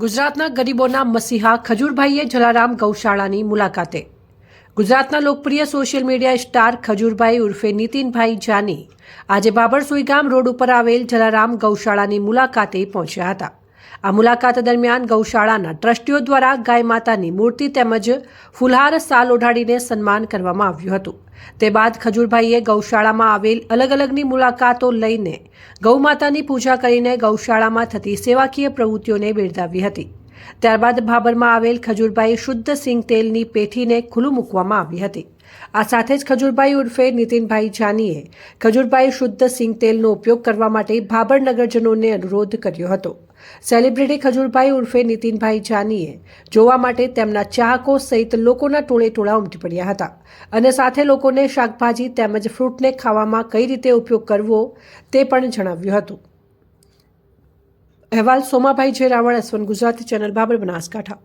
ગુજરાતના ગરીબોના મસીહા ખજૂરભાઈએ જલારામ ગૌશાળાની મુલાકાતે. ગુજરાતના લોકપ્રિય સોશિયલ મીડિયા સ્ટાર ખજૂરભાઈ ઉર્ફે નીતિનભાઈ જાની આજે બાબરસુઈ ગામ રોડ ઉપર આવેલ જલારામ ગૌશાળાની મુલાકાતે પહોંચ્યા હતા. આ મુલાકાત દરમિયાન ગૌશાળાના ટ્રસ્ટીઓ દ્વારા ગાય માતાની મૂર્તિ તેમજ ફુલહાર સાલ ઓઢાડીને સન્માન કરવામાં આવ્યું હતું. તે બાદ ખજૂરભાઈએ ગૌશાળામાં આવેલ અલગ અલગની મુલાકાતો લઈને ગૌમાતાની પૂજા કરીને ગૌશાળામાં થતી સેવાકીય પ્રવૃત્તિઓને બિરદાવી હતી. ત્યારબાદ ભાબરમાં આવેલ ખજૂરભાઈ શુદ્ધ સિંગ તેલની પેઠીને ખુલ્લું મૂકવામાં આવી હતી. આ સાથે જ ખજૂરભાઈ ઉર્ફે નીતિનભાઈ જાનીએ ખજૂરભાઈ શુદ્ધ સિંગ તેલનો ઉપયોગ કરવા માટે ભાબર નગરજનોને અનુરોધ કર્યો હતો. સેલિબ્રિટી ખજૂરભાઈ ઉર્ફે નીતિનભાઈ જાનીએ જોવા માટે તેમના ચાહકો સહિત લોકોના ટોળે ટોળા ઉમટી પડ્યા હતા. અને સાથે લોકોને શાકભાજી તેમજ ફ્રૂટને ખાવામાં કઈ રીતે ઉપયોગ કરવો તે પણ જણાવ્યું હતું. અહેવાલ સોમાભાઈ જે રાવળ ગુજરાતી, ચેનલ બાબર બનાસકાંઠા.